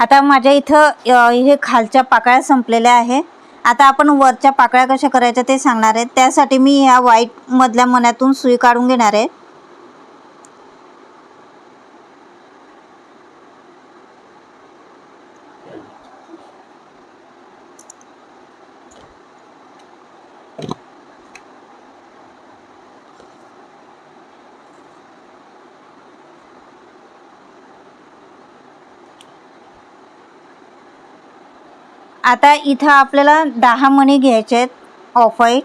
आता माझ्या इथं हे खालच्या पाकळ्या संपलेल्या आहे. आता आपण वरच्या पाकळ्या कशा करायच्या ते सांगणार आहे. त्यासाठी मी ह्या वाईटमधल्या मण्यातून सुई काढून घेणार आहे. आता इथं आपल्याला दहा मणी घ्यायचे आहेत. ऑफ व्हाईट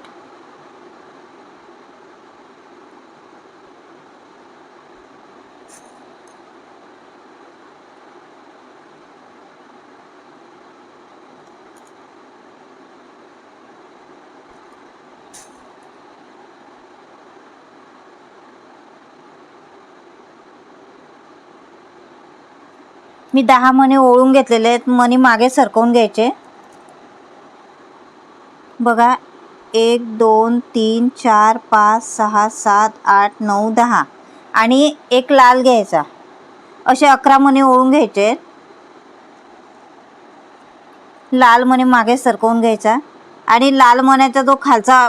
मी दहा मणी ओळून घेतलेले आहेत. मणी मागे सरकवून घ्यायचे. बघा एक दोन तीन चार पाच सहा सात आठ नऊ दहा. आणि एक लाल घ्यायचा. असे अकरा मणी ओळून घ्यायचे. लाल मणी मागे सरकवून घ्यायचा. आणि लाल मण्याचा जो खालचा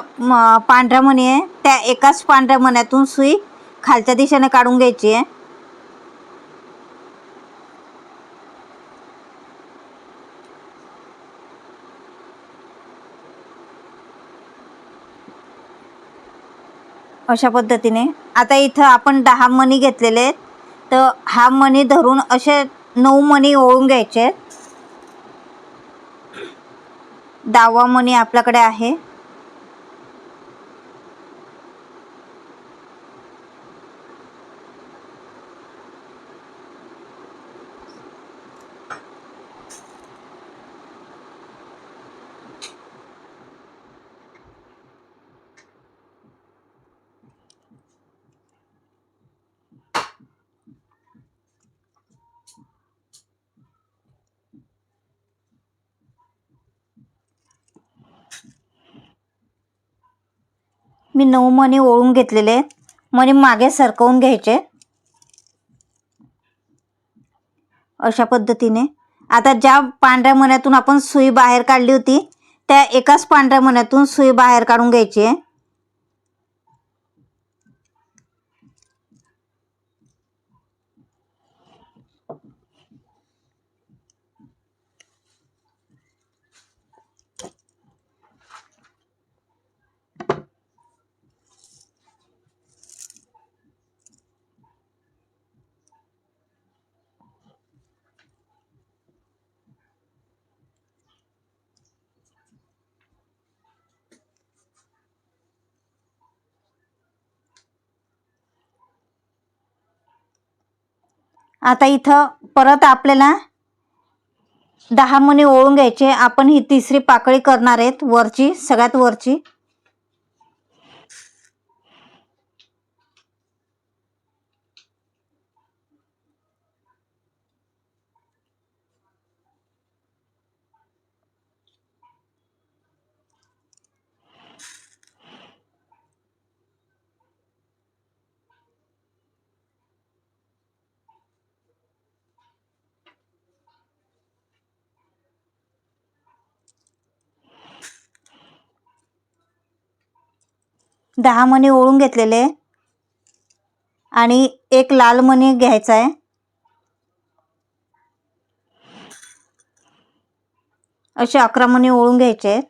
पांढऱ्या मणी आहे त्या एकाच पांढऱ्या मण्यातून सुई खालच्या दिशेने काढून घ्यायची आहे. अशा पद्धतीने. आता इथं आपण दहा मणी घेतलेले आहेत. तर हा मणी धरून असे नऊ मणी ओळून घ्यायचे आहेत. दहावा मणी आपल्याकडे आहे. मी नऊ मणी ओळून घेतलेले. मणी मागे सरकवून घ्यायचे. अशा पद्धतीने. आता ज्या पांढऱ्या मण्यातून आपण सुई बाहेर काढली होती त्या एकाच पांढऱ्या मण्यातून सुई बाहेर काढून घ्यायची आहे. आता इथं परत आपल्याला दहा मणी ओळून घ्यायचे. आपण ही तिसरी पाकळी करणार आहेत. वरची सगळ्यात वरची. दहा मणी ओळून घेतलेले आणि एक लाल मणी घ्यायचा आहे. असे अकरा मणी ओळून घ्यायचे आहेत.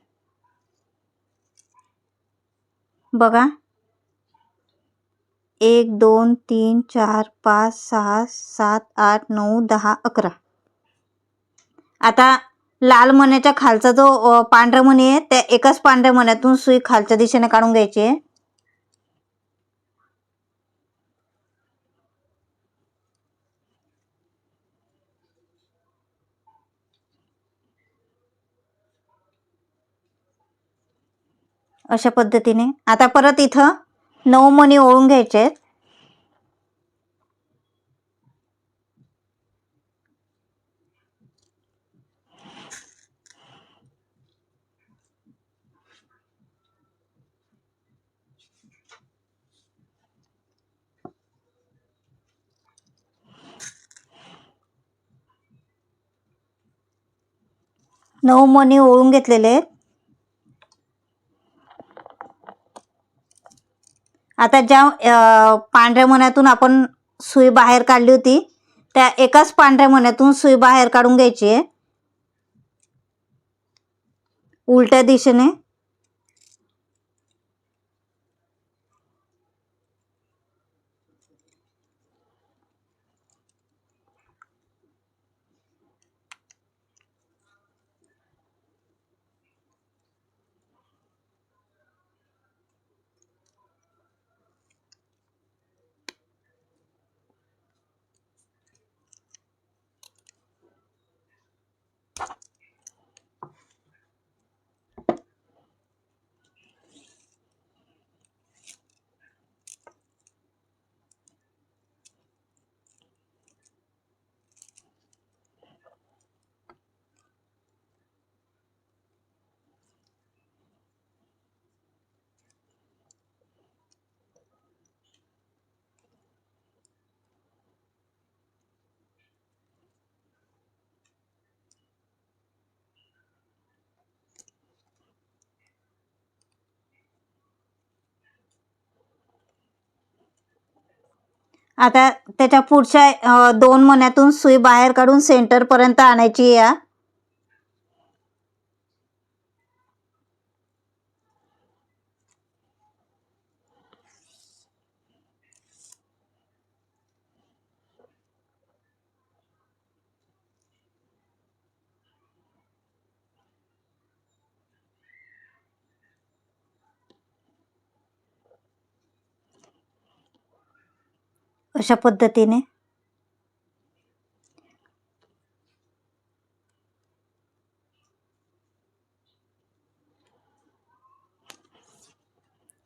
बघा. एक दोन तीन चार पाच सहा सात आठ नऊ दहा अकरा. आता लाल मण्याच्या खालचा जो पांढरा मणी आहे त्या एकाच पांढऱ्या मण्यातून सुई खालच्या दिशेने काढून घ्यायची आहे. अशा पद्धतीने. आता परत इथं नऊ मणी ओळून घ्यायचे आहेत. नऊ मणी ओळून घेतलेले आहेत. आता ज्या पांढऱ्या मण्यातून आपण सुई बाहेर काढली होती त्या एकाच पांढऱ्या मण्यातून सुई बाहेर काढून घ्यायची आहे. उलट्या दिशेने. आता त्याच्या पुढच्या दोन महिन्यातून सुई बाहेर काढून सेंटरपर्यंत आणायची या. अशा पद्धतीने.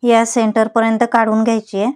या सेंटरपर्यंत काढून घ्यायची आहे.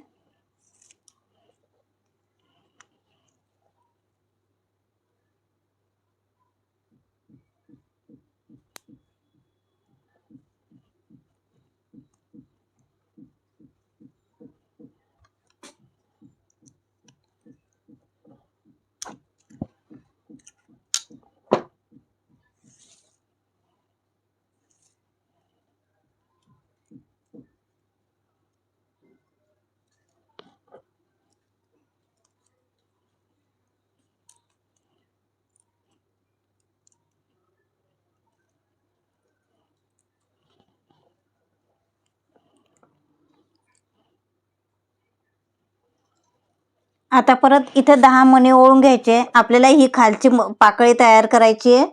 आता परत इथं दहा मणी ओळून घ्यायचे. आपल्याला ही खालची म- पाकळी तयार करायची आहे.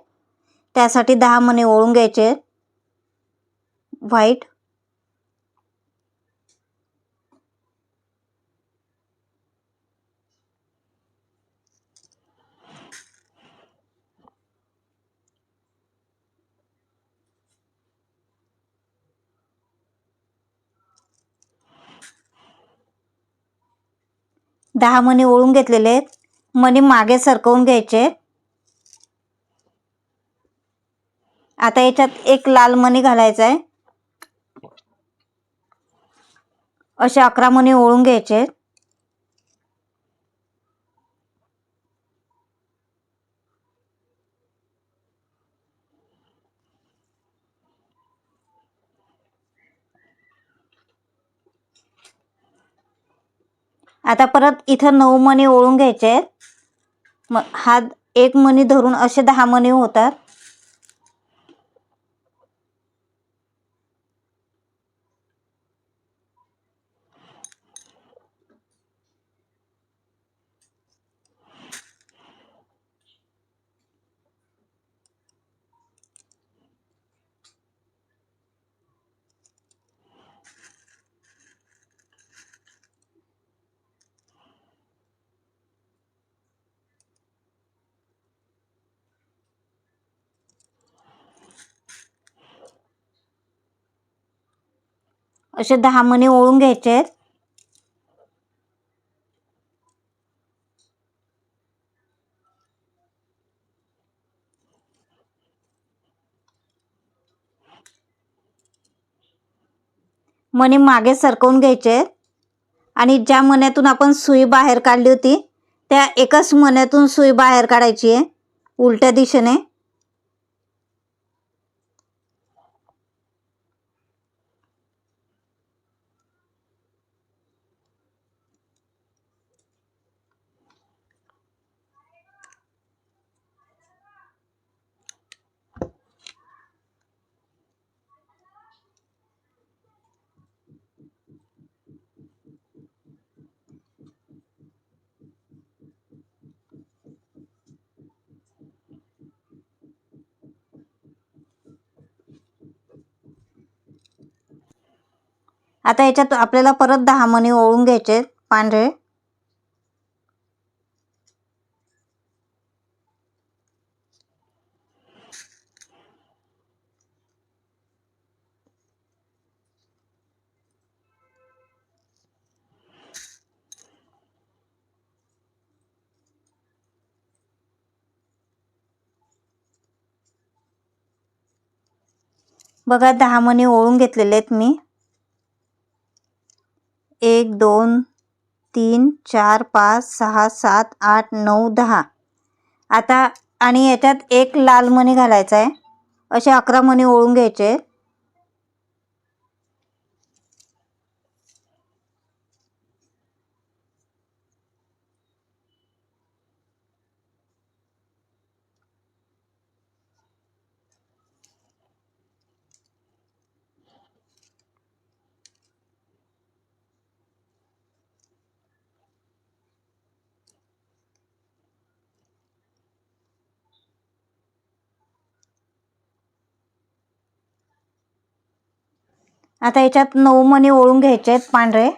त्यासाठी दहा मणी ओळून घ्यायचे. व्हाईट दहा मणी ओळून घेतलेले आहेत. मणी मागे सरकवून घ्यायचे. आता याच्यात एक लाल मणी घालायचा आहे. असे अकरा मणी ओळून घ्यायचे. आहेत. आता परत इथं नऊ मणी ओळून घ्यायचे आहेत. मग हा एक मणी धरून असे दहा मणी होतात. असे दहा मणी ओळून घ्यायचे आहेत. मणी मागे सरकवून घ्यायचे आहेत. आणि ज्या मण्यातून आपण सुई बाहेर काढली होती त्या एकाच मण्यातून सुई बाहेर काढायची आहे उलट्या दिशेने. आता याच्यात आपल्याला परत दहा मणी ओळून घ्यायचे पांढरे. बघा दहा मणी ओळून घेतलेले आहेत मी. एक दोन तीन चार पाच सहा सात आठ नऊ दहा. आता आणि याच्यात एक लाल मणी घालायचा आहे. असे अकरा मणी ओळून घ्यायचे. आता याच्यात नऊ मणी ओळून घ्यायचे आहेत पांढरे.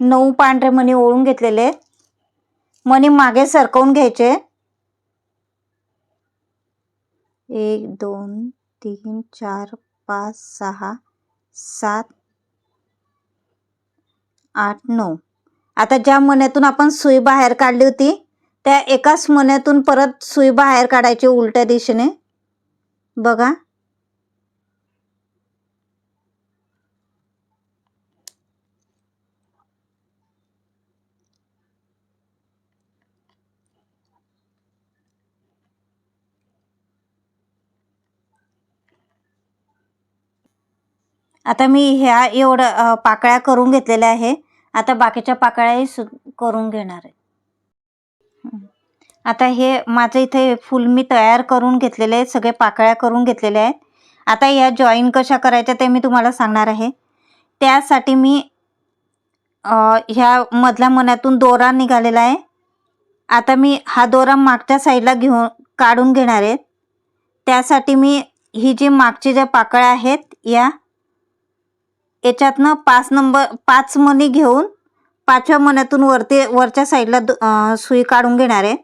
नऊ पांढरे मणी ओळून घेतलेले. मणी मागे सरकवून घ्यायचे. एक दोन तीन चार पाच सहा सात आठ नऊ. आता ज्या मण्यातून आपण सुई बाहेर काढली होती त्या एकाच मण्यातून परत सुई बाहेर काढायची उलट्या दिशेने. बघा. आता मी ह्या एवढं पाकळ्या करून घेतलेल्या आहे आता बाकीच्या पाकळ्याही सु करून घेणार आहे. आता हे माझं इथे फुल मी तयार करून घेतलेले आहेत. सगळे पाकळ्या करून घेतलेल्या आहेत. आता या जॉईन कशा करायच्या ते मी तुम्हाला सांगणार आहे. त्यासाठी मी ह्या मधल्या मनातून दोरा निघालेला आहे. आता मी हा दोरा मागच्या साईडला घेऊन काढून घेणार आहे. त्यासाठी मी ही जी मागची ज्या पाकळ्या आहेत या याच्यातनं पाच नंबर पाच मणी घेऊन पाचव्या मण्यातून वरती वरच्या साईडला दो- सुई काढून घेणार आहे.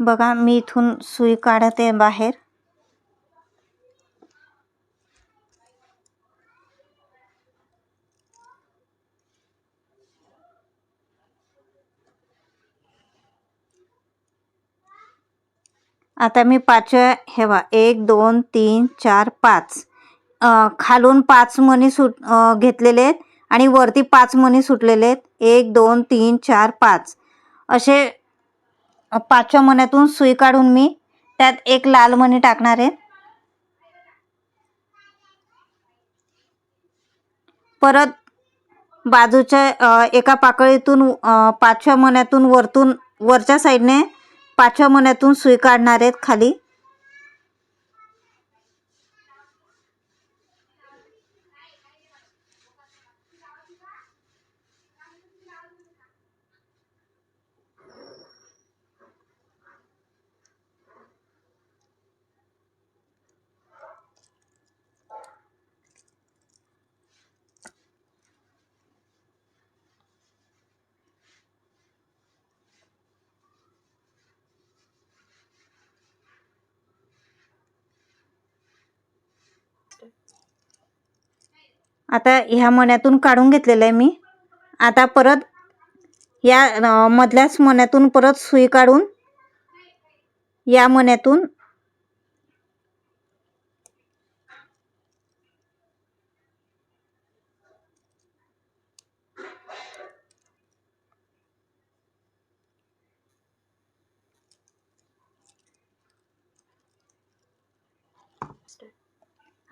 बघा मी इथून सुई काढत आहे बाहेर. आता मी पाचव्या हे एक दोन तीन चार पाच. खालून पाच मणी सुट घेतलेले आहेत आणि वरती पाच मणी सुटलेले आहेत. एक दोन तीन चार पाच. असे पाचव्या मण्यातून सुई काढून मी त्यात एक लाल मणी टाकणार आहे. परत बाजूच्या एका पाकळीतून पाचव्या मण्यातून वरतून वरच्या साईडने पाचव्या मण्यातून सुई काढणार आहेत खाली. आता ह्या मण्यातून काढून घेतलेलं आहे मी. आता परत या मधल्याच मण्यातून परत सुई काढून या मण्यातून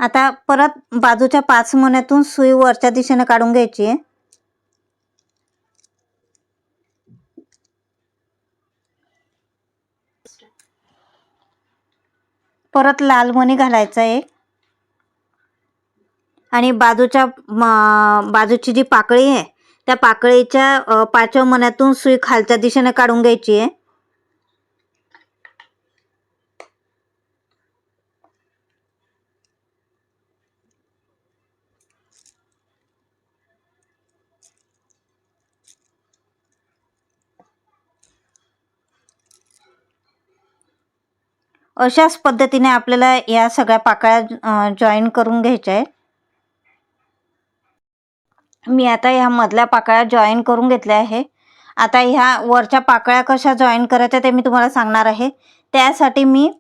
आता परत बाजूच्या पाच मण्यातून सुई वरच्या दिशेने काढून घ्यायची. आहे परत लाल मणी घालायचा एक आणि बाजूच्या बाजूची जी पाकळी आहे त्या पाकळीच्या पाचव्या मण्यातून सुई खालच्या दिशेने काढून घ्यायची आहे. अशाच पद्धतीने आपल्याला या सगळ्या पाकळ्या जॉईन करून घ्यायच्या आहेत. मी आता ह्या मधल्या पाकळ्या जॉईन करून घेतल्या आहे. आता ह्या वरच्या पाकळ्या कशा जॉईन करायच्या ते मी तुम्हाला सांगणार आहे. त्यासाठी मी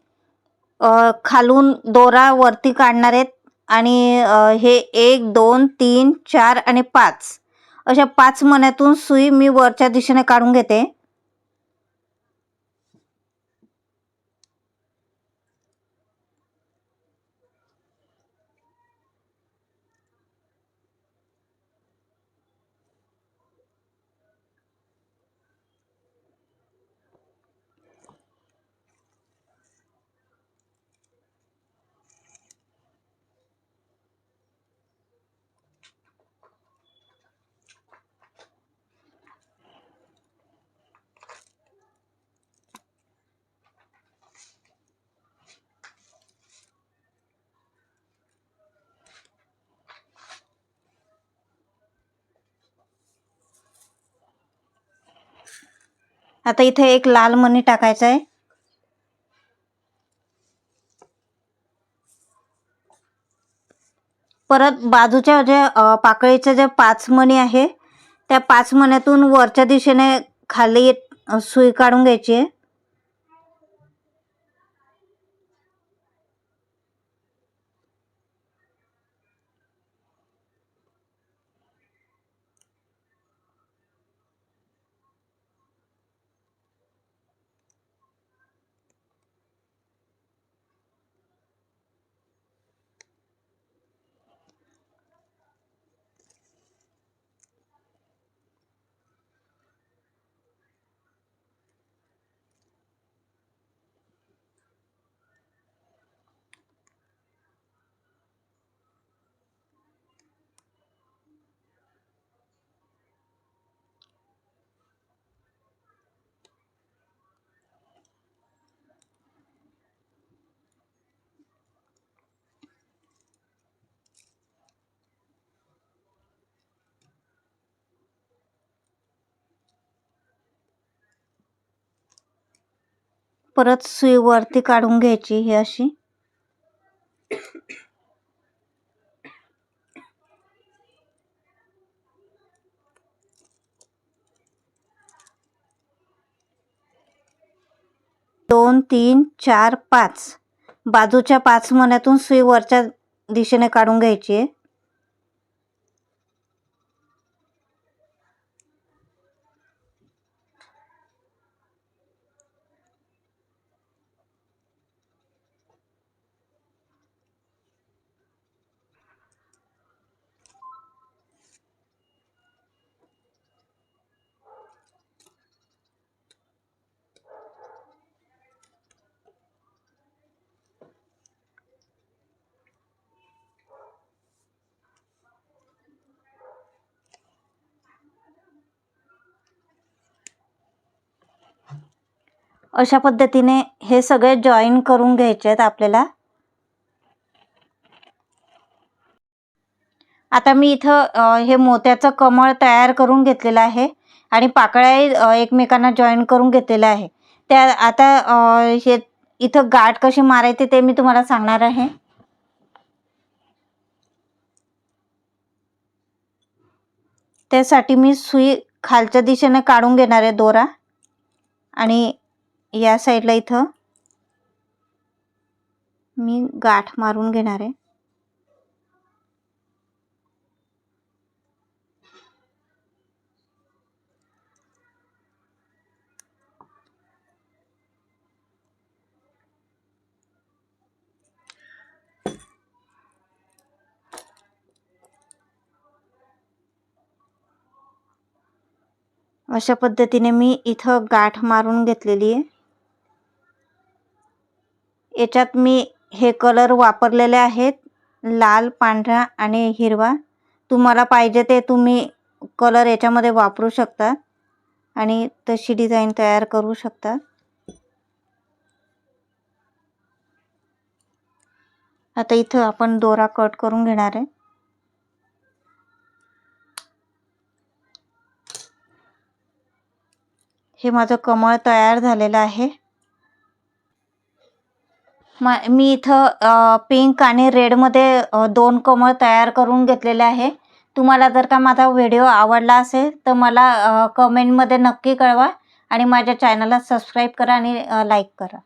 खालून दोरा वरती काढणार आहेत आणि हे एक दोन तीन चार आणि पाच. अशा पाच मण्यातून सुई मी वरच्या दिशेने काढून घेते. आता इथे एक लाल मणी टाकायचा आहे. परत बाजूच्या जे पाकळीच्या पाकळीचे जे पाच मणी आहे त्या पाच मण्यातून वरच्या दिशेने खाली सुई काढून घ्यायची आहे. परत सुई वरती काढून घ्यायची ही अशी. दोन तीन चार पाच. बाजूच्या पाच मण्यातून सुई वरच्या दिशेने काढून घ्यायची आहे. अशा पद्धतीने हे सगळे जॉईन करून घ्यायचे आहेत आपल्याला. आता मी इथं हे मोत्याचं कमळ तयार करून घेतलेलं आहे आणि पाकळ्याही एकमेकांना जॉईन करून घेतलेल्या आहे. त्या आता हे इथं गाठ कशी मारायची ते मी तुम्हाला सांगणार आहे. त्यासाठी मी सुई खालच्या दिशेने काढून घेणार आहे दोरा आणि या साईडला इथं मी गाठ मारून घेणार आहे. अशा पद्धतीने मी इथं गाठ मारून घेतलेली आहे. याच्यात मी हे कलर वापरलेले आहेत. लाल पांढरा आणि हिरवा. तुम्हाला पाहिजे ते तुम्ही कलर याच्यामध्ये वापरू शकता. आणि तशी डिझाईन तयार करू शकता. आता इथं आपण दोरा कट करून घेणार आहे. हे माझं कमळ तयार झालेलं आहे. मा मी इथं पिंक आणि रेडमध्ये दोन कमळ तयार करून घेतलेले आहे. तुम्हाला जर का माझा व्हिडिओ आवडला असेल तर मला कमेंटमध्ये नक्की कळवा आणि माझ्या चॅनलला सबस्क्राईब करा आणि लाईक करा.